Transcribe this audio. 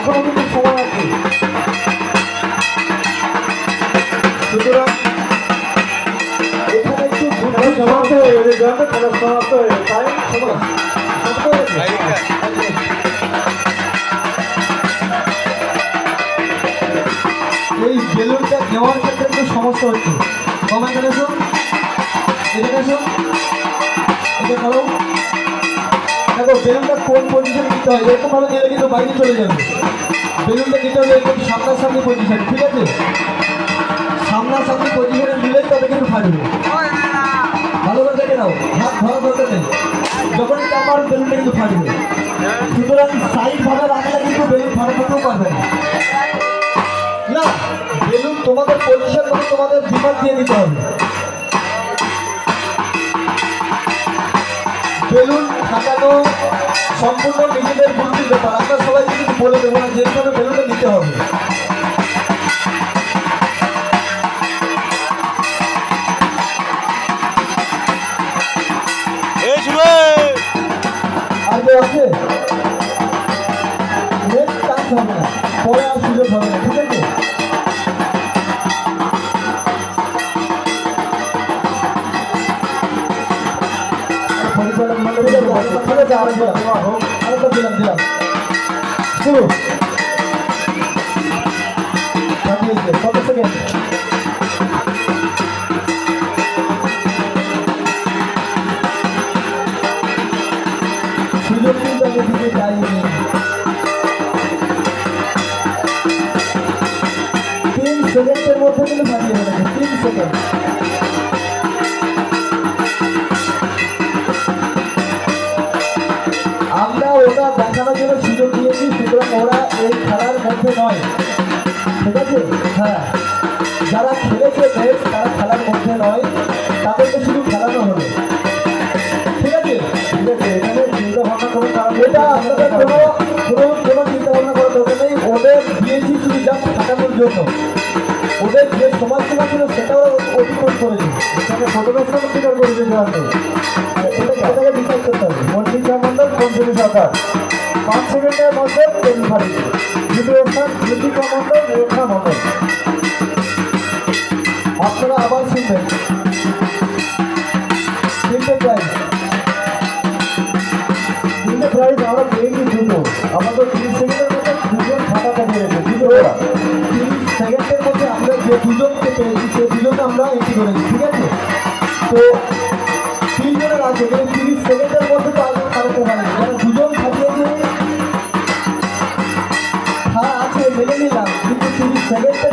এখনও কিন্তু সময় আছে। সুতরাং এখানে একটু সমাপ্ত হয়ে গেছে জয়ন্ত খেলা সমাপ্ত হয়ে গেছে তাই সমাপ্ত হয়ে গেছে? এক মিনিট। এই বেলুনটা দেওয়ার ক্ষেত্রে একটু সমস্যা হচ্ছে। কমা এসো এখানে এসো। এটা ধরো দেখো, বেলুনটা কোন পজিশনে নিতে হয়? এরকম ভাবে নিলে কিন্তু বাইরে চলে যাবে। বেলুনটা নিতে হবে একদম সামনাসামনি পজিশন ঠিক আছে? সামনাসামনি পজিশনে নিলেই তবে কিন্তু ফাটবে। ভালো করে দেখে নাও, হাত ধরা দরকার নেই। যখনই চাপার বেলুনটা কিন্তু ফাটবে। সুতরাং সাইড ভাবে রাখলে কিন্তু বেলুন ফাটাতেও পারবে না। না, বেলুন তোমাদের পজিশন মতো তোমাদের বিমার দিয়ে দিতে হবে। বেলুন ফাটানো সম্পূর্ণ নিজেদের বুদ্ধির ব্যাপার। আমরা সবাই কিন্তু বলে দেবো না যেভাবে বেলুনটা নিতে হবে। আর আছে নেক্সট হবে না পরে আর সুযোগ হবে না ঠিক আছে? দিলাম। দিলাম। শুরু। কত সেকেন্ড? সুযোগ কিন্তু আগে দিকে যায়নি তিন সেকেন্ডের মধ্যে কিন্তু বানিয়ে ফেলেছে তিন সেকেন্ড ওটা দেখানোর জন্য সুযোগ দিয়েছি সুতরাং ওরা এই খেলার মধ্যে নয়। ঠিক আছে? হ্যাঁ। যারা খেলেছে বেশ তারা খেলার মধ্যে নয়। তাদেরকে শুধু খেলানো হলো ঠিক আছে? ঠিক আছে এখানে চিন্তা ভাবনা করে তারা এটা আপনাদের কোনো কোনো কোনো চিন্তা ভাবনা করার দরকার নেই। ওদের দিয়েছি শুধু জাস্ট খাটানোর জন্য। ওদের যে সময়সীমা ছিল সেটাও অতিক্রম করেছে এখানে স্বীকার করেছে জয়ন্ত এটা এটাকে ডিসাইড করতে হবে মন্ত্রিকা মন্ডল পঞ্চমী সরকার পাঁচ সেকেন্ডের মধ্যে তেল দ্বিতীয় স্থান মৃত্তিকা মন্ডল রেখা মন্ডল আপনারা আবার শুনবেন তিনটে প্রাইজ তিনটে প্রাইজ আমরা পেয়েছি দুটো আমাদের তিরিশ সেকেন্ডের মধ্যে দুজন ফাটাতে পেরেছে দুটো তিরিশ সেকেন্ডের যে দুজনকে পেয়েছি সেই দুজনকে আমরা এন্ট্রি করেছি, ঠিক আছে? তো তিনজনের আছে কিন্তু তিরিশ সেকেন্ডের মধ্যে তো আগে কাটাতে পারে যারা দুজন থাকিয়েছে হ্যাঁ আছে, মেনে নিলাম, কিন্তু তিরিশ সেকেন্ডের মধ্যে